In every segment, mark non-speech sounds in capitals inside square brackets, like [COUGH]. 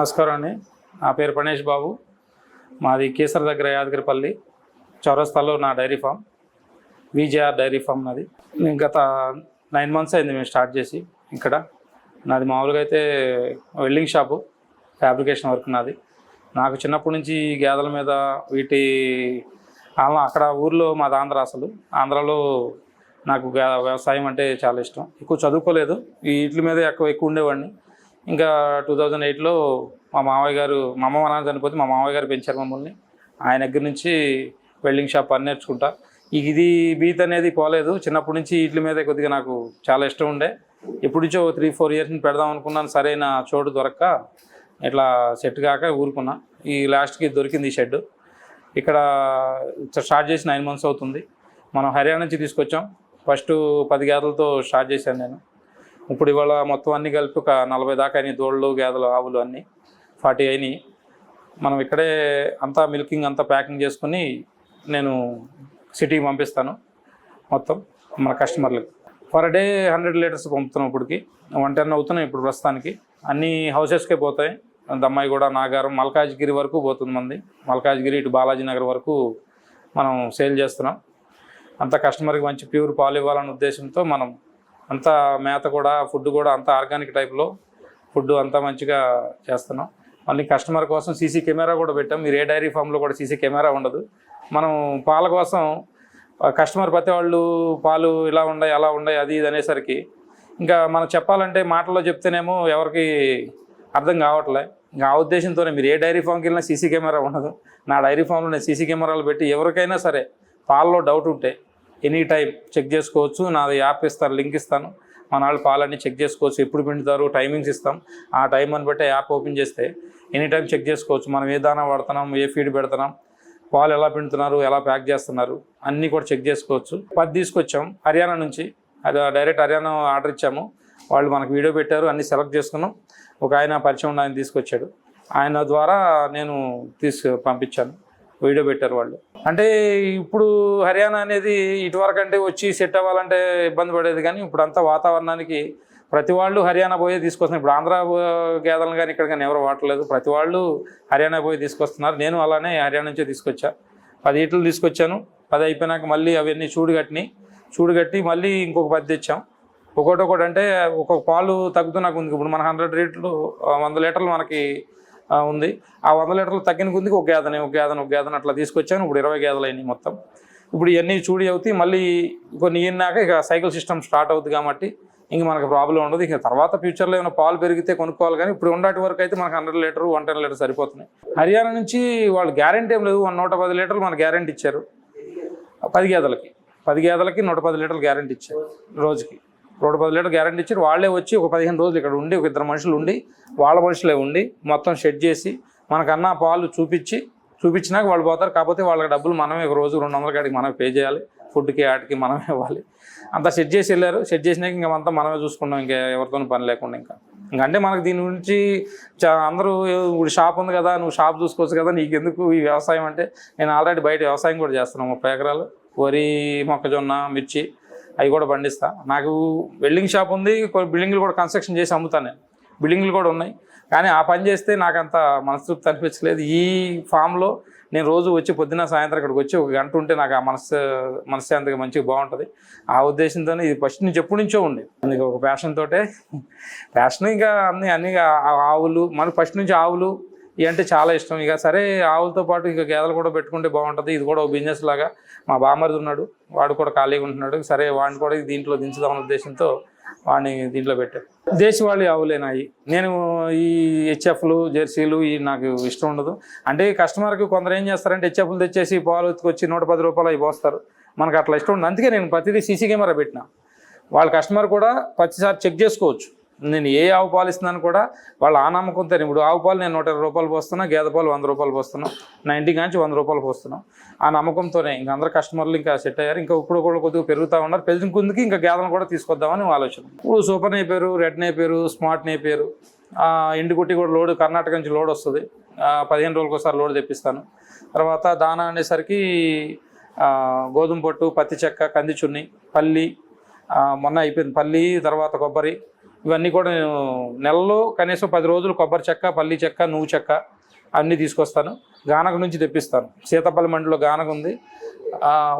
నమస్కారం అండి నా పేరు పణేష్ బాబు. మాది కేసర్ దగ్గర యాదగిరిపల్లి చౌరస్తాలో నా dairy farm. VJR dairy farm నాది. నేను గత నైన్ మంత్స్ అయింది మేము స్టార్ట్ చేసి ఇక్కడ. నాది మామూలుగా అయితే వెల్డింగ్ షాపు ఫ్యాబ్రికేషన్ వర్క్ నాది. నాకు చిన్నప్పటి నుంచి గేదెల మీద వీటి అక్కడ ఊర్లో మాది ఆంధ్ర అసలు. ఆంధ్రాలో నాకు వ్యవసాయం అంటే చాలా ఇష్టం. ఎక్కువ చదువుకోలేదు. ఈ వీటి మీద ఎక్కువ ఎక్కువ ఉండేవాడిని. ఇంకా టూ థౌజండ్ ఎయిట్లో మా మామయ్య గారు మా అమ్మ నాన్న చనిపోతే మా మామయ్య గారు పెంచారు మమ్మల్ని. ఆయన దగ్గర నుంచి వెల్డింగ్ షాప్ పని నేర్చుకుంటా. ఇది బీత్ అనేది పోలేదు. చిన్నప్పటి నుంచి వీటి మీద కొద్దిగా నాకు చాలా ఇష్టం ఉండే. ఎప్పటి నుంచో త్రీ ఫోర్ ఇయర్స్ నుంచి పెడదాం అనుకున్నాను. సరైన చోటు దొరక్క ఇట్లా సెట్ కాక ఊరుకున్నా. ఈ లాస్ట్కి దొరికింది ఈ షెడ్ ఇక్కడ స్టార్ట్ చేసి నైన్ మంత్స్ అవుతుంది. మనం హర్యానా నుంచి తీసుకొచ్చాం. ఫస్ట్ పది గేదలతో స్టార్ట్ చేశాను నేను. ఇప్పుడు ఇవాళ మొత్తం అన్ని కలిపి ఒక నలభై దాకా అయినాయి. దోళ్ళు గేదెలు ఆవులు అన్నీ ఫార్టీ అయినాయి. మనం ఇక్కడే అంతా మిల్కింగ్ అంతా ప్యాకింగ్ చేసుకుని నేను సిటీకి పంపిస్తాను మొత్తం మన కస్టమర్లకు. పర్ డే హండ్రెడ్ లీటర్స్ పంపుతున్నాం ఇప్పటికి. వన్ టెన్ అవుతున్నాయి ఇప్పుడు ప్రస్తుతానికి. అన్ని హౌసెస్కే పోతాయి. దమ్మాయి కూడా నాగారం మల్కాజ్గిరి వరకు పోతుంది మంది. మల్కాజ్గిరి ఇటు బాలాజీ నగర్ వరకు మనం సేల్ చేస్తున్నాం. అంత కస్టమర్కి మంచి ప్యూర్ పాలు ఇవ్వాలనే ఉద్దేశంతో మనం అంతా మేత కూడా ఫుడ్ కూడా అంతా ఆర్గానిక్ టైప్లో ఫుడ్ అంతా మంచిగా చేస్తున్నాం. మళ్ళీ కస్టమర్ కోసం సీసీ కెమెరా కూడా పెట్టాం. మీరు ఏ డైరీ ఫామ్లో కూడా సీసీ కెమెరా ఉండదు. మనం పాల కోసం కస్టమర్ ప్రతి వాళ్ళు పాలు ఇలా ఉన్నాయి అలా ఉన్నాయి అది ఇది అనేసరికి ఇంకా మనం చెప్పాలంటే మాటల్లో చెప్తేనేమో ఎవరికి అర్థం కావట్లే. ఇంకా ఆ ఉద్దేశంతోనే మీరు ఏ డైరీ ఫామ్కి వెళ్ళినా సీసీ కెమెరా ఉండదు. నా డైరీ ఫామ్లో నేను సీసీ కెమెరాలు పెట్టి ఎవరికైనా సరే పాలలో డౌట్ ఉంటే ఎనీ టైం చెక్ చేసుకోవచ్చు. నాది యాప్ ఇస్తాను లింక్ ఇస్తాను. మన వాళ్ళు పాలన్నీ చెక్ చేసుకోవచ్చు. ఎప్పుడు పిండుతారు టైమింగ్స్ ఇస్తాం. ఆ టైం అని బట్టి యాప్ ఓపెన్ చేస్తే ఎనీ టైం చెక్ చేసుకోవచ్చు. మనం ఏ దానా వాడుతున్నాం ఏ ఫీడ్ పెడుతున్నాం పాలు ఎలా పిండుతున్నారు ఎలా ప్యాక్ చేస్తున్నారు అన్నీ కూడా చెక్ చేసుకోవచ్చు. పది తీసుకొచ్చాం. హర్యానా నుంచి అది డైరెక్ట్ హర్యానా ఆర్డర్ ఇచ్చాము. వాళ్ళు మనకు వీడియో పెట్టారు అన్నీ సెలెక్ట్ చేసుకున్నాం. ఒక ఆయన పరిచయం ఉన్న ఆయన తీసుకొచ్చాడు. ఆయన ద్వారా నేను తీసుకు పంపించాను. వీడియో పెట్టారు వాళ్ళు. అంటే ఇప్పుడు హర్యానా అనేది ఇటువరకు అంటే వచ్చి సెట్ అవ్వాలంటే ఇబ్బంది పడేది కానీ ఇప్పుడు అంతా వాతావరణానికి ప్రతి వాళ్ళు హర్యానా పోయే తీసుకొస్తున్నారు. ఇప్పుడు ఆంధ్ర గేదెలను కానీ ఇక్కడ కానీ ఎవరు వాడలేదు. ప్రతి వాళ్ళు హర్యానా పోయి తీసుకొస్తున్నారు. నేను అలానే హర్యానా నుంచే తీసుకొచ్చా. పది ఈటలు తీసుకొచ్చాను. పది అయిపోయినాక మళ్ళీ అవన్నీ చూడు కట్టినాయి చూడు కట్టి మళ్ళీ ఇంకొక పది తెచ్చాం. ఒకటి ఒకటి అంటే ఒక్కొక్క పాలు తగ్గుతూ నాకు ఉంది. ఇప్పుడు మన హండ్రెడ్ లీటర్లు వంద లీటర్లు మనకి ఉంది. ఆ వంద లీటర్లు తగ్గిన కొద్దికి ఒక గేదెని ఒక గేదెని ఒక గేదెని అట్లా తీసుకొచ్చాను. ఇప్పుడు ఇరవై గేదెలు అయినాయి మొత్తం. ఇప్పుడు ఇవన్నీ చూడి అవుతాయి మళ్ళీ కొన్ని ఈనాక ఇక సైకిల్ సిస్టమ్ స్టార్ట్ అవుతుంది కాబట్టి ఇంక మనకు ప్రాబ్లం ఉండదు. ఇంకా తర్వాత ఫ్యూచర్లో ఏమైనా పాలు పెరిగితే కొనుక్కోవాలి కానీ ఇప్పుడు ఉండేటి వరకు అయితే మనకు hundred litre one ten litre సరిపోతున్నాయి. Haryana నుంచి వాళ్ళు గ్యారంటీ ఏం లేదు. వన్ నూట పది లీటర్లు మనకు గ్యారంటీ ఇచ్చారు. పది గేదలకి. పది గేదెలకి నూట పది లీటర్లు గ్యారంటీ ఇచ్చారు రోజుకి. నూట పది లీటర్ గ్యారంటీ ఇచ్చారు. వాళ్ళే వచ్చి ఒక పదిహేను రోజులు ఇక్కడ ఉండి ఒక ఇద్దరు మనుషులు ఉండి వాళ్ళ మనుషులే ఉండి మొత్తం షెడ్ చేసి మనకన్నా పాలు చూపించి చూపించినాక వాళ్ళు పోతారు. కాకపోతే వాళ్ళకి డబ్బులు మనమే ఒక రోజు రెండు వందల కాడికి మనమే పే చేయాలి. ఫుడ్కి ఆటకి మనమే ఇవ్వాలి. అంతా సెట్ చేసి వెళ్ళారు. సెట్ చేసినాక ఇంకా అంతా మనమే చూసుకున్నాం. ఇంకా ఎవరితోనూ పని లేకుండా ఇంకా. ఇంకంటే అంటే మనకు దీని గురించి చా అందరూ ఇప్పుడు షాప్ ఉంది కదా నువ్వు షాప్ చూసుకోవచ్చు కదా నీకు ఎందుకు ఈ వ్యవసాయం అంటే? నేను ఆల్రెడీ బయట వ్యవసాయం కూడా చేస్తున్నాను. ముప్పై ఎకరాలు వరి మొక్కజొన్న మిర్చి అవి కూడా పండిస్తా. నాకు వెల్డింగ్ షాప్ ఉంది. కొన్ని బిల్డింగ్లు కూడా కన్స్ట్రక్షన్ చేసి అమ్ముతాను నేను. బిల్డింగ్లు కూడా ఉన్నాయి. కానీ ఆ పని చేస్తే నాకు అంత మనస్తృప్తి అనిపించలేదు. ఈ ఫామ్లో నేను రోజు వచ్చి పొద్దున సాయంత్రం ఇక్కడికి వచ్చి ఒక గంట ఉంటే నాకు ఆ మనసు మనశ్శాంతిగా మంచిగా బాగుంటుంది. ఆ ఉద్దేశంతోనే ఇది ఫస్ట్ నుంచి ఎప్పటి నుంచో ఉండేది అందుకే ఒక ప్యాషన్ తోటే. ప్యాషన్ ఇంకా అన్ని అన్ని ఆ- ఆవులు మనకు ఫస్ట్ నుంచి ఆవులు ఇవి అంటే చాలా ఇష్టం. ఇక సరే ఆవులతో పాటు ఇక గేదెలు కూడా పెట్టుకుంటే బాగుంటుంది. ఇది కూడా ఒక బిజినెస్ లాగా. మా బామరిది ఉన్నాడు. వాడు కూడా ఖాళీగా ఉంటున్నాడు. సరే వాడిని కూడా దీంట్లో దించుదామనే ఉద్దేశంతో వాడిని దీంట్లో పెట్టారు దేశవాళీ ఆవులేనాయి నేను ఈ హెచ్ఎఫ్లు జెర్సీలు ఈ నాకు ఇష్టం ఉండదు. అంటే కస్టమర్కి కొందరు ఏం చేస్తారంటే హెచ్ఎఫ్లు తెచ్చేసి పాలు వచ్చి నూట పది రూపాయలు అవి పోస్తారు. మనకు అట్లా ఇష్టం ఉండదు. అందుకే నేను ప్రతిదీ సీసీ కెమెరా పెట్టిన. వాళ్ళ కస్టమర్ కూడా ప్రతిసారి చెక్ చేసుకోవచ్చు. నేను ఏ ఆవు పాలు ఇస్తున్నాను కూడా వాళ్ళ ఆ నమ్మకంతో ఇప్పుడు ఆవు పాలు నేను నూట ఇరవై రూపాయలు పోస్తున్నా గేదె పాలు వంద రూపాయలు పోస్తున్నా నైంటీ కాంచి వంద రూపాయలు పోస్తున్నాం. ఆ నమ్మకంతోనే ఇంకా అందరు కస్టమర్లు ఇంకా సెట్ అయ్యారు. ఇంకా ఇప్పుడు కూడా కొద్దిగా పెరుగుతూ ఉన్నారు. పెరిగిన కొద్దికి ఇంకా గేదెలను కూడా తీసుకొద్దామని ఆలోచన. ఇప్పుడు super napier red napier smart napier ఎండుగుట్టి కూడా లోడ్ కర్ణాటక నుంచి లోడ్ వస్తుంది. పదిహేను రోజులకు ఒకసారి లోడ్ తెప్పిస్తాను. తర్వాత దానా అనేసరికి గోధుమ పొట్టు పత్తి చెక్క కంది చున్ని పల్లి మొన్న అయిపోయింది. పల్లి తర్వాత కొబ్బరి ఇవన్నీ కూడా నేను నెలలో కనీసం పది రోజులు కొబ్బరి చెక్క పల్లి చెక్క నువ్వు చెక్క అన్నీ తీసుకొస్తాను. గానక నుంచి తెప్పిస్తాను. సీతపల్లి మండిలో గానక ఉంది.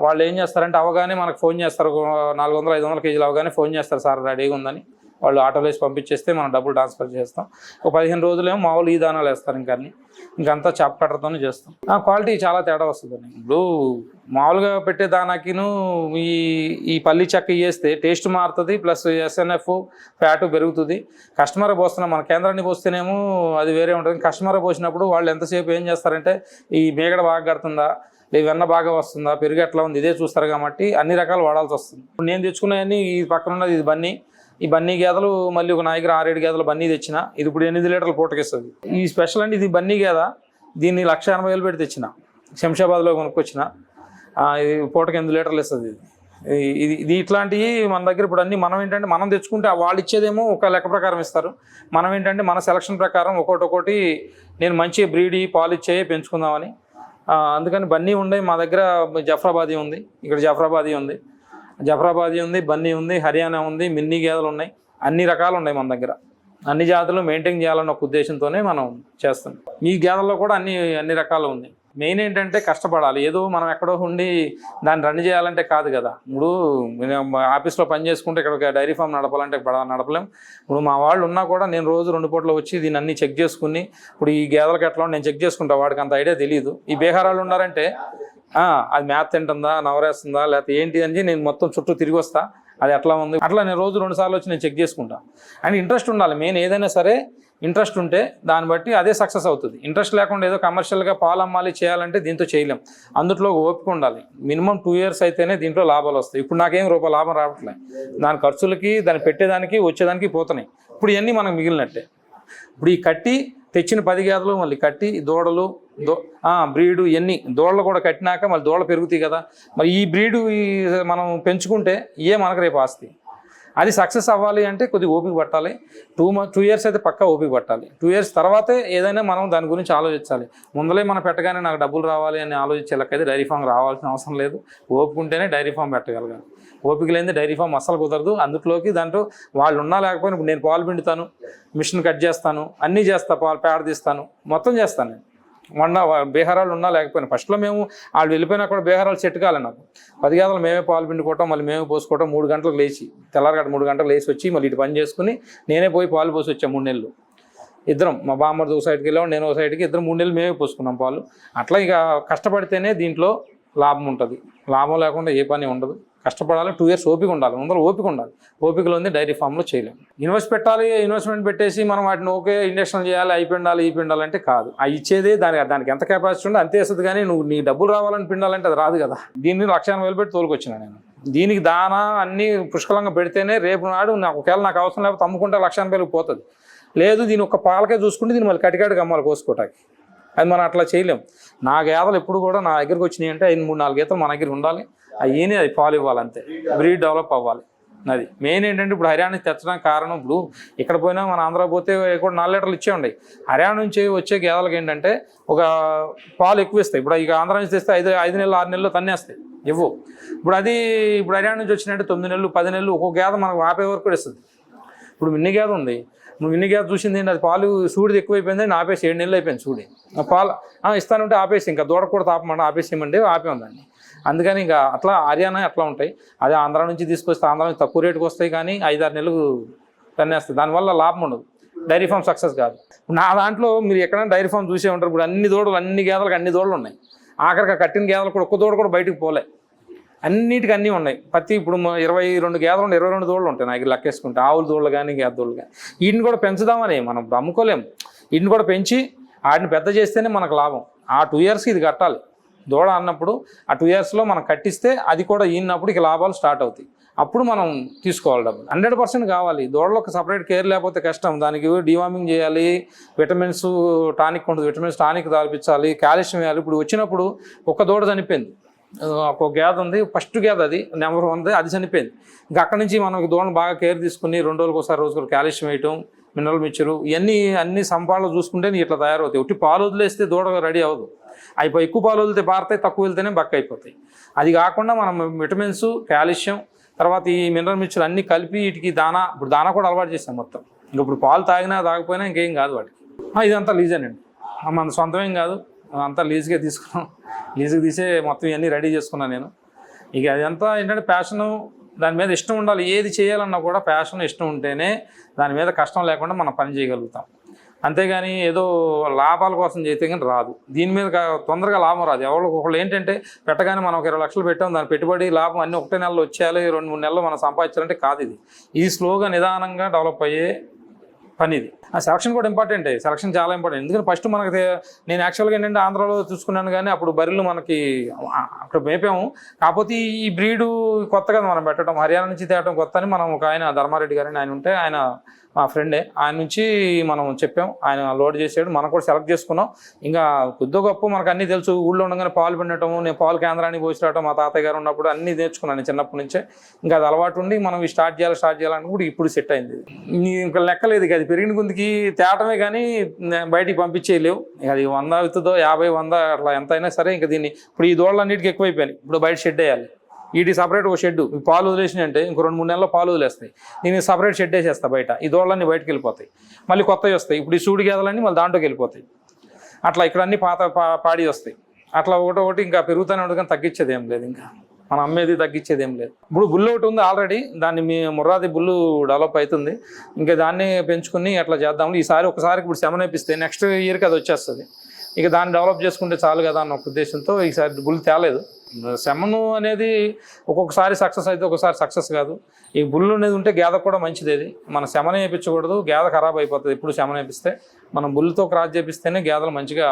వాళ్ళు ఏం చేస్తారంటే అవగానే మనకు ఫోన్ చేస్తారు. నాలుగు వందల ఐదు వందల కేజీలు అవగానే ఫోన్ చేస్తారు. సార్ రెడీగా ఉందని. వాళ్ళు ఆటో వేసి పంపించేస్తే మనం డబ్బులు ట్రాన్స్ఫర్ చేస్తాం. ఒక పదిహేను రోజులేమో మామూలు ఈ దానాలు వేస్తారు ఇంకా అన్ని. ఇంకంతా చాప్ కట్టర్తోనే చేస్తాం. ఆ క్వాలిటీ చాలా తేడా వస్తుందండి. ఇప్పుడు మామూలుగా పెట్టే దానాకిను ఈ ఈ పల్లి చెక్క వేస్తే టేస్ట్ మారుతుంది ప్లస్ ఎస్ఎన్ఎఫ్ ఫ్యాట్ పెరుగుతుంది. కస్టమర్ పోస్తున్న మన కేంద్రాన్ని పోస్తేనేమో అది వేరే ఉంటుంది. కస్టమర్ పోసినప్పుడు వాళ్ళు ఎంతసేపు ఏం చేస్తారంటే ఈ మేగడ బాగా కడుతుందా లేదు వెన్న బాగా వస్తుందా పెరుగు ఎట్లా ఉంది ఇదే చూస్తారు కాబట్టి అన్ని రకాలు వాడాల్సి వస్తుంది. ఇప్పుడు నేను తెచ్చుకున్నాయని ఈ పక్కన ఉన్నది ఇది బన్నీ. ఈ బన్నీ గేదలు మళ్ళీ ఒక నాయకుడు ఆరేడు గేదలు బన్నీ తెచ్చిన ఇది ఇప్పుడు ఎనిమిది లీటర్ల పూటకిస్తుంది. ఈ స్పెషల్ అంటే ఇది బన్నీ గేద దీన్ని లక్ష ఎనభై వేలు పెట్టి తెచ్చిన శంషాబాద్లో కొనుక్కొచ్చిన. ఇది పూటకి ఎనిమిది లీటర్లు ఇస్తుంది ఇది. ఇది ఇది ఇట్లాంటివి మన దగ్గర ఇప్పుడు అన్ని మనం ఏంటంటే మనం తెచ్చుకుంటే ఆ వాళ్ళు ఇచ్చేదేమో ఒక లెక్క ప్రకారం ఇస్తారు. మనం ఏంటంటే మన సెలక్షన్ ప్రకారం ఒక్కొక్కటి ఒకటి నేను మంచి బ్రీడి పాలు ఇచ్చేవి పెంచుకుందామని. అందుకని బన్నీ ఉండే మా దగ్గర జఫ్రాబాదీ ఉంది ఇక్కడ జఫ్రాబాదీ ఉంది. జఫరాబాదీ ఉంది బన్నీ ఉంది హర్యానా ఉంది మిన్నీ గేదెలు ఉన్నాయి. అన్ని రకాలు ఉన్నాయి మన దగ్గర. అన్ని జాతులు మెయింటైన్ చేయాలన్న ఒక ఉద్దేశంతోనే మనం చేస్తాం. మీ గేదెల్లో కూడా అన్ని అన్ని రకాలు ఉన్నాయి. మెయిన్ ఏంటంటే కష్టపడాలి. ఏదో మనం ఎక్కడో ఉండి దాన్ని రన్ చేయాలంటే కాదు కదా. ఇప్పుడు ఆఫీస్లో పని చేసుకుంటే ఇక్కడ డైరీ ఫామ్ నడపాలంటే పడ- నడపలేం. ఇప్పుడు మా వాళ్ళు ఉన్నా కూడా నేను రోజు రెండు పూటలు వచ్చి దీన్ని అన్ని చెక్ చేసుకుని ఇప్పుడు ఈ గేదెలకు ఎట్లా నేను చెక్ చేసుకుంటా. వాడికి అంత ఐడియా తెలియదు ఈ బీహారాలు ఉన్నారంటే అది మేత తింటుందా నవరేస్తుందా లేకపోతే ఏంటి అని నేను మొత్తం చుట్టూ తిరిగి వస్తా. అది ఎట్లా ఉంది? అట్లా నేను రోజు రెండు సార్లు వచ్చి నేను చెక్ చేసుకుంటా. అండ్ ఇంట్రెస్ట్ ఉండాలి. మెయిన్ ఏదైనా సరే ఇంట్రెస్ట్ ఉంటే దాన్ని బట్టి అదే సక్సెస్ అవుతుంది. ఇంట్రెస్ట్ లేకుండా ఏదో కమర్షియల్గా పాలు అమ్మాలి చేయాలంటే దీంతో చేయలేం. అందుట్లో ఓపిక ఉండాలి. మినిమం టూ ఇయర్స్ అయితేనే దీంట్లో లాభాలు వస్తాయి. ఇప్పుడు నాకేం రూపాయి లాభం రావట్లేదు దాని ఖర్చులకి దాన్ని పెట్టేదానికి వచ్చేదానికి పోతున్నాయి. ఇప్పుడు ఇవన్నీ మనకు మిగిలినట్టే. ఇప్పుడు ఈ కట్టి తెచ్చిన పది గేదలు మళ్ళీ కట్టి దూడలు దో బ్రీడు ఇవన్నీ దూడలు కూడా కట్టినాక మళ్ళీ దూడలు పెరుగుతాయి కదా. మరి ఈ బ్రీడు మనం పెంచుకుంటే ఇవే మనకు రేపు ఆస్తి? అది సక్సెస్ అవ్వాలి అంటే కొద్దిగా ఓపిక పట్టాలి. టూ మంత్ టూ ఇయర్స్ అయితే పక్కా ఓపిక పట్టాలి. టూ ఇయర్స్ తర్వాతే ఏదైనా మనం దాని గురించి ఆలోచించాలి. ముందలే మనం పెట్టగానే నాకు డబ్బులు రావాలి అని ఆలోచించే లెక్కైతే డైరీ ఫామ్ రావాల్సిన అవసరం లేదు. ఓపిక ఉంటేనే డైరీ ఫామ్ పెట్టగలగాలి. ఓపిక లేనిదే డైరీ ఫామ్ అస్సలు కుదరదు. అందులోకి దాంట్లో వాళ్ళు ఉన్నా లేకపోయినా ఇప్పుడు నేను పాలు పిండుతాను మిషన్ కట్ చేస్తాను అన్నీ చేస్తా పాలు పేడ తీస్తాను మొత్తం చేస్తాను నేను. మొన్న బీహారాలు ఉన్నా లేకపోయినా. ఫస్ట్లో మేము వాళ్ళు వెళ్ళిపోయినా కూడా బీహారాలు సెట్ కాలే నాకు. పది గంటలు మేమే పాలు పిండుకోవటం మళ్ళీ మేమే పోసుకోవటం మూడు గంటలకు లేచి తెల్లారగట్ట మూడు గంటలకు లేచి వచ్చి మళ్ళీ ఇటు పని చేసుకుని నేనే పోయి పాలు పోసి వచ్చాను మూడు నెలలు. ఇద్దరం మా బామ్మర్ది ఒక సైడ్కి వెళ్ళాం నేను ఒక సైడ్కి ఇద్దరు మూడు నెలలు మేమే పోసుకున్నాం పాలు. అట్లా ఇక కష్టపడితేనే దీంట్లో లాభం ఉంటుంది. లాభం లేకుండా ఏ పని ఉండదు. కష్టపడాలి టూ ఇయర్స్ ఓపిక ఉండాలి ముందర ఓపిక ఉండాలి. ఓపికలో ఉంది డైరీ ఫామ్లో చేయలేం. ఇన్వెస్ట్ పెట్టాలి ఇన్వెస్ట్మెంట్ పెట్టేసి మనం వాటిని ఓకే ఇండక్షన్ చేయాలి అయి పిండాలి ఈ పిండాలి అంటే కాదు. ఆ ఇచ్చేదే దానికి దానికి ఎంత కెపాసిటీ ఉందో అంతే ఇస్తుంది కానీ నువ్వు నీ డబ్బులు రావాలని పిండాలంటే అది రాదు కదా. దీన్ని లక్ష ఎనభై పెట్టి తోలుకొచ్చిన నేను. దీనికి దానా అన్ని పుష్కలంగా పెడితేనే రేపు నాడు నాకు ఒకవేళ నాకు అవసరం లేకపోతే అమ్ముకుంటే లక్ష ఎనభై పోతుంది. లేదు దీని ఒక పాలకే చూసుకుంటే దీన్ని మళ్ళీ కటికాడికి అమ్మాలి కోసుకోవటానికి అది మనం అట్లా చేయలేం. నా గేదలు ఎప్పుడు కూడా నా దగ్గరకు వచ్చినాయి అంటే ఐదు మూడు నాలుగు గీతలు మన దగ్గర ఉండాలి. అయ్యని అది పాలు ఇవ్వాలి అంతే బ్రీడ్ డెవలప్ అవ్వాలి. అది మెయిన్ ఏంటంటే ఇప్పుడు హర్యానా నుంచి తెచ్చడానికి కారణం ఇప్పుడు ఇక్కడ పోయినా మన ఆంధ్ర పోతే కూడా నాలుగు లీటర్లు ఇచ్చే ఉన్నాయి హర్యానా నుంచి వచ్చే గేదెలకు ఏంటంటే ఒక పాలు ఎక్కువ ఇస్తాయి. ఇప్పుడు ఇక ఆంధ్ర నుంచి తెస్తే ఐదు ఐదు నెలలు ఆరు నెలలు తన్నేస్తాయి ఇవ్వు. ఇప్పుడు అది ఇప్పుడు హర్యానా నుంచి వచ్చినట్టు తొమ్మిది నెలలు పది నెలలు ఒక్కొక్క గేద మనకు ఆపే వరకు కూడా ఇస్తుంది. ఇప్పుడు మిన్ని గేద ఉంది. నువ్వు ఇన్ని గ్యాస్ చూసింది ఏంటి? అది పాలు సూడిది ఎక్కువైపోయింది అని ఆపేసి ఏడు నెలలు అయిపోయింది చూడి పాలు ఇస్తానంటే ఆపేసి ఇంకా దూడ కూడా తాపమంటే ఆపేసేయమంటే ఆపే ఉందండి అందుకని ఇంకా అట్లా హర్యానా అట్లా ఉంటాయి. అదే ఆంధ్ర నుంచి తీసుకొస్తే ఆంధ్ర నుంచి తక్కువ రేటుకు వస్తాయి కానీ ఐదారు నెలలు తన్నేస్తాయి దానివల్ల లాభం ఉండదు. డైరీ ఫామ్ సక్సెస్ కాదు. నా దాంట్లో మీరు ఎక్కడైనా డైరీ ఫామ్ చూసే ఉంటారు. ఇప్పుడు అన్ని దూడలు అన్ని గేదలకు అన్ని దూడలు ఉన్నాయి. ఆఖరికి కట్టిన గేదెలు కూడా ఒక్క దూడ కూడా బయటకు పోలే. అన్నిటికీ అన్నీ ఉన్నాయి. ప్రతి ఇప్పుడు ఇరవై రెండు గేదలు ఉన్నాయి ఇరవై రెండు దూడలు ఉంటాయి. నాకు లెక్కేసుకుంటే ఆవుల దూడలు కానీ గేదె దూడలు కానీ వీటిని కూడా పెంచుదామని మనం అమ్ముకోలేము వీటిని కూడా పెంచి వాటిని పెద్ద చేస్తేనే మనకు లాభం. ఆ టూ ఇయర్స్కి ఇది కట్టాలి. దూడ అన్నప్పుడు ఆ టూ ఇయర్స్లో మనం కట్టిస్తే అది కూడా ఈనప్పుడు ఇక లాభాలు స్టార్ట్ అవుతాయి. అప్పుడు మనం తీసుకోవాలి డబ్బులు. హండ్రెడ్ పర్సెంట్ కావాలి. దూడలకు సపరేట్ కేర్ లేకపోతే కష్టం. దానికి డివార్మింగ్ చేయాలి. విటమిన్స్ టానిక్ ఉంటుంది. విటమిన్స్ టానిక్ తాగిపించాలి కాల్షియం వేయాలి. ఇప్పుడు వచ్చినప్పుడు ఒక దూడ చనిపోయింది. ఒక గేద ఉంది ఫస్ట్ గేద అది నెంబర్ వన్ అది చనిపోయింది. ఇంకా అక్కడి నుంచి మనం దూడను బాగా కేర్ తీసుకుని రెండు రోజులకు ఒకసారి రోజుకు కాల్షియం వేయటం మినరల్ మిక్చరు ఇవన్నీ అన్ని సంపాలు చూసుకుంటే నీ ఇట్లా తయారవుతాయి. ఒట్టి పాలు వదిలేస్తే దూడ రెడీ అవ్వదు. అయిపోయి ఎక్కువ పాలు వదిలితే పారుతాయి తక్కువ వెళ్తేనే బక్క అయిపోతాయి. అది కాకుండా మనం విటమిన్స్ కాల్షియం తర్వాత ఈ మినరల్ మిక్చర్ అన్ని కలిపి వీటికి దానా ఇప్పుడు దానా కూడా అలవాటు చేసాం మొత్తం. ఇంక ఇప్పుడు పాలు తాగినా తాగిపోయినా ఇంకేం కాదు వాటికి. ఇదంతా లీజేనండి అండి. మన సొంతమేం కాదు. అంతా లీజ్గా తీసుకున్నాం. లీజ్కి తీసే మొత్తం ఇవన్నీ రెడీ చేసుకున్నాను నేను. ఇక అదంతా ఏంటంటే ప్యాషను దాని మీద ఇష్టం ఉండాలి. ఏది చేయాలన్నా కూడా ప్యాషన్ ఇష్టం ఉంటేనే దాని మీద కష్టం లేకుండా మనం పని చేయగలుగుతాం. అంతేగాని ఏదో లాభాల కోసం చేస్తే కానీ రాదు. దీని మీద తొందరగా లాభం రాదు. ఎవరు ఒకళ్ళు ఏంటంటే పెట్టగానే మనం ఒక ఇరవై లక్షలు పెట్టాం దాని పెట్టుబడి లాభం అన్ని ఒకటే నెలలో వచ్చేయాలి రెండు మూడు నెలలు మనం సంపాదించాలంటే కాదు ఇది. ఇది స్లోగా నిదానంగా డెవలప్ అయ్యే పని ఇది ఆ సెలక్షన్ కూడా ఇంపార్టెంట్ సెలక్షన్ చాలా ఇంపార్టెంట్ ఎందుకంటే ఫస్ట్ మనకి నేను యాక్చువల్గా ఏంటంటే ఆంధ్రాలో చూసుకున్నాను కానీ అప్పుడు బర్రెలు మనకి అక్కడ మేపాము. కాకపోతే ఈ బ్రీడు కొత్తగా మనం పెట్టడం. హర్యానా నుంచి తేటం కొత్త అని మనం ఒక ఆయన ధర్మారెడ్డి గారని ఆయన ఉంటే ఆయన మా ఫ్రెండే. ఆయన నుంచి మనం చెప్పాం. ఆయన లోడ్ చేసాడు. మనం కూడా సెలెక్ట్ చేసుకున్నాం. ఇంకా కొద్ది గొప్ప మనకు అన్నీ తెలుసు. ఊళ్ళో ఉండగానే పాలు పిండటం నేను పాలు కేంద్రానికి పోసి రావటం మా తాతయ్య గారు ఉన్నప్పుడు అన్నీ నేర్చుకున్నాను నేను చిన్నప్పటి నుంచే. ఇంకా అది అలవాటు ఉండి మనం స్టార్ట్ చేయాలి స్టార్ట్ చేయాలని కూడా ఇప్పుడు సెట్ అయింది ఇంకా లెక్కలేదు ఇక అది. పెరిగిన కొద్దికి తేటమే కానీ బయటికి పంపించేయలేవు. ఇక అది వంద అవుతుందో యాభై వంద అట్లా ఎంత అయినా సరే ఇంకా దీన్ని ఇప్పుడు ఈ దోళ్ళన్నిటికీ ఎక్కువైపోయినాయి. ఇప్పుడు బయట షెడ్ వేయాలి. వీటికి సపరేట్ ఒక షెడ్ పాలు వదిలేసినాయి అంటే ఇంకో రెండు మూడు నెలల్లో పాలు వదిలేస్తాయి నేను సపరేట్ షెడ్ వేసేస్తా బయట. ఈ దూడలన్నీ బయటకు వెళ్ళిపోతాయి. మళ్ళీ కొత్తవి వస్తాయి. ఇప్పుడు ఈ సూడి గేదలన్నీ మళ్ళీ దాంట్లోకి వెళ్ళిపోతాయి. అట్లా ఇక్కడ అన్ని పాత పా- పాడి వస్తాయి. అట్లా ఒకటి ఒకటి ఇంకా పెరుగుతూనే ఉంటుంది కానీ తగ్గించేది ఏం లేదు ఇంకా. మనం అమ్మేది తగ్గించేది ఏం లేదు. ఇప్పుడు బుల్లు ఒకటి ఉంది ఆల్రెడీ దాన్ని మీ ముర్రాది బుల్లు డెవలప్ అవుతుంది. ఇంకా దాన్ని పెంచుకుని అట్లా చేద్దాం ఈసారి ఒకసారి ఇప్పుడు శమనేపిస్తే నెక్స్ట్ ఇయర్కి అది వచ్చేస్తుంది. ఇక దాన్ని డెవలప్ చేసుకుంటే చాలు కదా అన్న ఒక ఉద్దేశంతో ఈసారి బుల్ తేలేదు. శమను అనేది ఒక్కొక్కసారి సక్సెస్ అయితే ఒకసారి సక్సెస్ కాదు. ఈ బుల్లు అనేది ఉంటే గేద కూడా మంచిది అది. మన శమన వేయించకూడదు గేద ఖరాబ్ అయిపోతుంది ఇప్పుడు శమన వేపిస్తే. మనం బుల్లుతో క్రాస్ చేపిస్తేనే గేదలు మంచిగా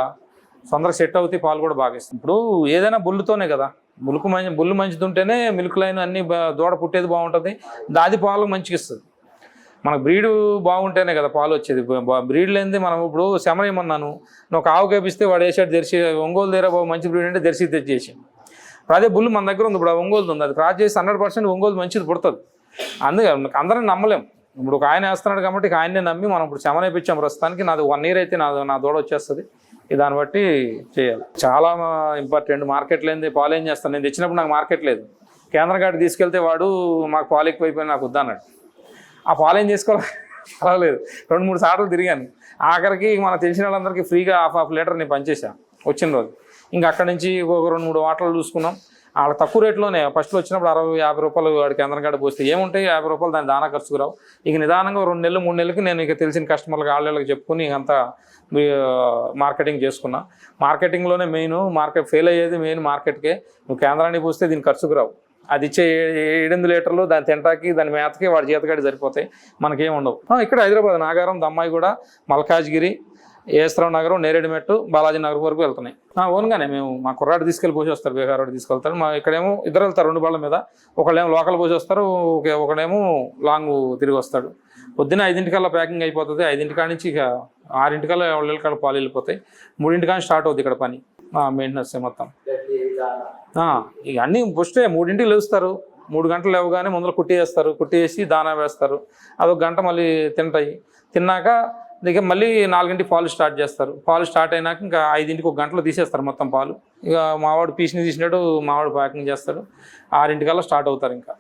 తొందరగా సెట్ అవుతాయి పాలు కూడా బాగా ఇస్తాయి ఇప్పుడు ఏదైనా బుల్లుతోనే కదా. బుల్కు మంచి బుల్లు మంచిది ఉంటేనే మిల్క్ లైన్ అన్ని దూడ పుట్టేది బాగుంటుంది. దాది పాలు మంచిగా ఇస్తుంది. మన బ్రీడ్ బాగుంటేనే కదా పాలు వచ్చేది. బ్రీడ్ లేనిది మనం ఇప్పుడు శమన ఏమన్నాను నువ్వు ఒక ఆవు కేపిస్తే వాడు వేసాడు జెర్సీ ఒంగోలు దగ్గర బాబు మంచి బ్రీడ్ అంటే జెర్సీ తెచ్చేసి. అదే బుల్లు మన దగ్గర ఉంది ఇప్పుడు ఒంగోలు ఉంది. అది క్రాస్ చేసి హండ్రెడ్ పర్సెంట్ ఒంగోలు మంచిది పుడుతుంది. అందుకే అందరం నమ్మలేం. ఇప్పుడు ఒక ఆయన వేస్తున్నాడు కాబట్టి ఇక ఆయన్నే నమ్మి మనం ఇప్పుడు శమన ప్రస్తుతానికి. నాది వన్ ఇయర్ అయితే నా నా దూడ వచ్చేస్తుంది. దాన్ని బట్టి చేయాలి. చాలా ఇంపార్టెంట్ మార్కెట్ లేనిది పాలు ఏం చేస్తాను? నేను తెచ్చినప్పుడు నాకు మార్కెట్ లేదు. కేంద్ర గాడి తీసుకెళ్తే వాడు మాకు పాలు ఎక్కువైపోయి నాకు వద్దన్నాడు ఆ పాలు ఏం చేసుకోవాలి? పర్వాలేదు. రెండు మూడు సార్లు తిరిగాను. ఆఖరికి మన తెలిసిన వాళ్ళందరికీ ఫ్రీగా హాఫ్ హాఫ్ లీటర్ నేను పనిచేశాను వచ్చిన రోజు. ఇంకా అక్కడి నుంచి ఒక రెండు మూడు వాటర్లు చూసుకున్నాం. వాళ్ళ తక్కువ రేట్లోనే ఫస్ట్ వచ్చినప్పుడు అరవై యాభై రూపాయలు వాడికి కేంద్రం కాడ పోస్తే ఏముంటాయి? యాభై రూపాయలు దాని దానా ఖర్చుకు రావు. ఇక నిదానంగా రెండు నెలలు మూడు నెలలకి నేను ఇక తెలిసిన కస్టమర్లకు వాళ్ళకి చెప్పుకుని అంతా మార్కెటింగ్ చేసుకున్నా. మార్కెటింగ్లోనే మెయిన్ మార్కెట్ ఫెయిల్ అయ్యేది మెయిన్ మార్కెట్కే. నువ్వు కేంద్రానికి పోస్తే దీని ఖర్చుకు రావు. అది ఇచ్చే ఏ- ఏడెనిమిది లీటర్లు దాని తింటాకి దాని మేతకి వాడి జీతగాడి సరిపోతాయి. మనకేం ఉండవు. ఇక్కడ హైదరాబాద్ నాగారం దమ్మాయి కూడా మల్కాజ్గిరి ఏసరావు నగరం నేరేడుమెట్టు బాలాజీ నగర్ వరకు వెళ్తున్నాయి. ఓన్గానే మేము మా కుర్రాడు తీసుకెళ్ళి పోసి వస్తారు బీహార్ వాడు తీసుకెళ్తారు మా ఇక్కడేమో ఇద్దరు వెళ్తారు రెండు బాళ్ళ మీద. ఒకళ్ళేమో లోకల్ పోసి వస్తారు ఒకడేమో లాంగ్ తిరిగి వస్తాడు. పొద్దున్న ఐదింటికల్లా ప్యాకింగ్ అయిపోతుంది. ఐదింటికాడ నుంచి ఇక ఆరింటికల్లా వాళ్ళ పాలు వెళ్ళిపోతాయి. మూడింటికాడ స్టార్ట్ అవుతుంది ఇక్కడ పని. మెయింటెనెన్స్ మొత్తం. ఇక అన్నీ ఫస్ట్ మూడింటికి లేస్తారు. మూడు గంటలు లేవగానే ముందర కుట్టి వేస్తారు కుట్టి వేసి దానా వేస్తారు. అదొక గంట మళ్ళీ తింటాయి. తిన్నాక ఇక మళ్ళీ నాలుగింటికి పాలు స్టార్ట్ చేస్తారు. పాలు స్టార్ట్ అయినాక ఇంకా ఐదింటికి ఒక గంటలో తీసేస్తారు మొత్తం పాలు. ఇక మావాడు పీస్ని తీసినట్టు మావాడు ప్యాకింగ్ చేస్తాడు ఆరింటికల్లా స్టార్ట్ అవుతారు ఇంకా.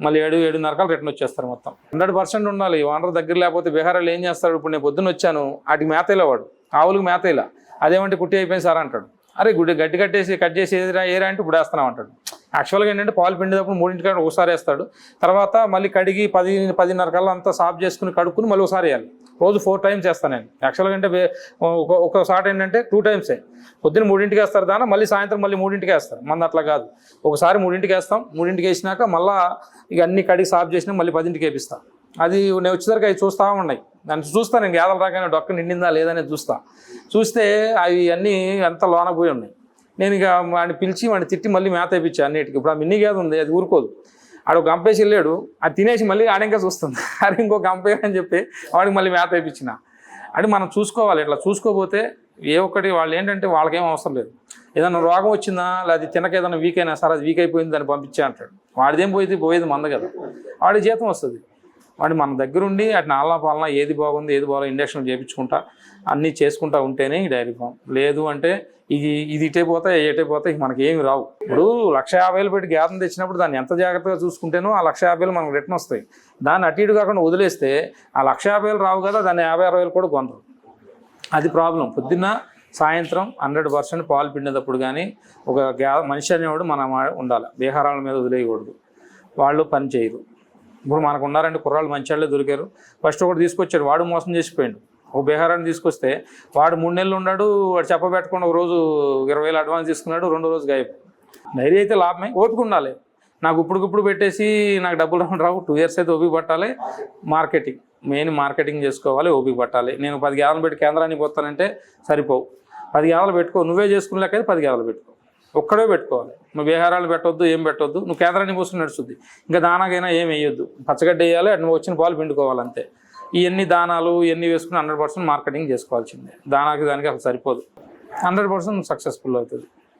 మళ్ళీ ఏడు ఏడున్నరకల్లా రిటర్న్ వచ్చేస్తారు మొత్తం. హండ్రెడ్ పర్సెంట్ ఉండాలి. ఓనర్ దగ్గర లేకపోతే బీహారాలు ఏం చేస్తాడు ఇప్పుడు నేను పొద్దున్న వచ్చాను. వాటికి మేతేలా వాడు. ఆవులకు మేతేలా. అదేమంటే కుట్టి అయిపోయింది సార్ అంటాడు. అరే గుడ్డి గడ్డి కట్టేసి కట్ చేసి ఏదిరా ఏరా అంటే ఇప్పుడు వేస్తున్నాం అంటాడు. యాక్చువల్గా ఏంటంటే పాలు పిండేటప్పుడు మూడింటికాడ ఒకసారి వేస్తాడు. తర్వాత మళ్ళీ కడిగి పది పదిన్నర కల్లా అంతా సాఫ్ చేసుకుని కడుక్కుని మళ్ళీ ఒకసారి వేయాలి. రోజు ఫోర్ టైమ్స్ వేస్తాను నేను. యాక్చువల్గా అంటే ఒక- ఒకసారి ఏంటంటే టూ టైమ్సే పొద్దున్న మూడింటికి వేస్తారు దాని మళ్ళీ సాయంత్రం మళ్ళీ మూడింటికి వేస్తారు. మన అట్లా కాదు. ఒకసారి మూడింటికి వేస్తాం. మూడింటికి వేసినాక మళ్ళీ ఇక అన్ని కడిగి సాఫ్ చేసినా మళ్ళీ పదింటికి వేపిస్తాను అది నేను వచ్చేసరికి అవి చూస్తూ ఉన్నాయి. దాన్ని చూస్తాను నేను. గేదలు రాగానే డొక్క నిండిందా లేదనేది చూస్తా. చూస్తే అవి అన్నీ అంత లోన పోయి ఉన్నాయి. నేను ఇక వాడిని పిలిచి వాడిని తిట్టి మళ్ళీ మేత వేయించా అన్నిటికి. ఇప్పుడు ఆ మిన్ని గేద ఉంది అది ఊరుకోదు. ఆడు ఒక గంపేసి వెళ్ళాడు అది తినేసి మళ్ళీ ఆడింకా చూస్తుంది. [LAUGHS] అరే ఇంకో గంపే అని చెప్పి వాడికి మళ్ళీ మేత వేయించిన అంటే మనం చూసుకోవాలి ఇట్లా చూసుకోపోతే ఏ ఒక్కటి వాళ్ళు ఏంటంటే వాళ్ళకేం అవసరం లేదు. ఏదైనా రోగం వచ్చిందా లేదా తినక ఏదైనా వీక్ అయినా సరే అది వీక్ అయిపోయింది దాన్ని పంపించే అంటాడు. వాడిదేం పోయింది పోయేది మంద కదా. వాడి జీతం వస్తుంది. వాడు మన దగ్గర ఉండి అటు నాలా పాలన ఏది బాగుంది ఏది బాగుంది ఇండక్షన్ చేయించుకుంటా అన్నీ చేసుకుంటా ఉంటేనే ఈ డైరీ ఫామ్. లేదు అంటే ఇది ఇది ఇటే పోతే ఎటే పోతే మనకి ఏమి రావు. ఇప్పుడు లక్ష యాభై వేలు పెట్టి గ్యాతం తెచ్చినప్పుడు దాన్ని ఎంత జాగ్రత్తగా చూసుకుంటేనో ఆ లక్ష యాభై వేలు మనకు రిటర్న్ వస్తాయి. దాన్ని అటు ఇటు కాకుండా వదిలేస్తే ఆ లక్ష యాభై వేలు రావు కదా దాన్ని యాభై అరవై వేలు కూడా కొనరు. అది ప్రాబ్లం. పొద్దున్న సాయంత్రం హండ్రెడ్ పర్సెంట్ పాలు పిండేటప్పుడు కానీ ఒక గ్యా మనిషి అనేవాడు మనం ఉండాలి. బీహారాల మీద వదిలేయకూడదు. వాళ్ళు పని చేయరు. ఇప్పుడు మనకు ఉన్నారంటే కుర్రాళ్ళు మంచి వాళ్ళే దొరికారు. ఫస్ట్ ఒకటి తీసుకొచ్చాడు వాడు మోసం చేసిపోయాడు. ఓ బీహారాన్ని తీసుకొస్తే వాడు మూడు నెలలు ఉన్నాడు వాడు చెప్పబెట్టకుండా ఒక రోజు ఇరవై వేలు అడ్వాన్స్ తీసుకున్నాడు రెండో రోజు గాయపు డైరీ అయితే లాభమే. ఓపిక ఉండాలి. నాకు ఇప్పుడుకిప్పుడు పెట్టేసి నాకు డబ్బులు రావు టూ ఇయర్స్ అయితే ఓపిక పట్టాలి. మార్కెటింగ్ మెయిన్ మార్కెటింగ్ చేసుకోవాలి ఓపిక పట్టాలి. నేను పది గ్యాలలు పెట్టి కేంద్రానికి పోతానంటే సరిపోవు. పది గ్యాలలు పెట్టుకో. నువ్వే చేసుకునే అయితే పది గ్యాలలు పెట్టుకో. ఒక్కడే పెట్టుకోవాలి. నువ్వు బేహారాలు పెట్టొద్దు ఏం పెట్టొద్దు. నువ్వు కేంద్రానికి పోసుకుని నడుస్తుంది. ఇంకా దానాకైనా ఏం వేయొద్దు. పచ్చగడ్డ వేయాలి అటు నువ్వు వచ్చిన పాలు పిండుకోవాలి అంతే. ఇవన్నీ దానాలు ఇవన్నీ వేసుకుని హండ్రెడ్ పర్సెంట్ మార్కెటింగ్ చేసుకోవాల్సిందే. దానాకి దానికి అసలు సరిపోదు. హండ్రెడ్ పర్సెంట్ సక్సెస్ఫుల్ అవుతుంది.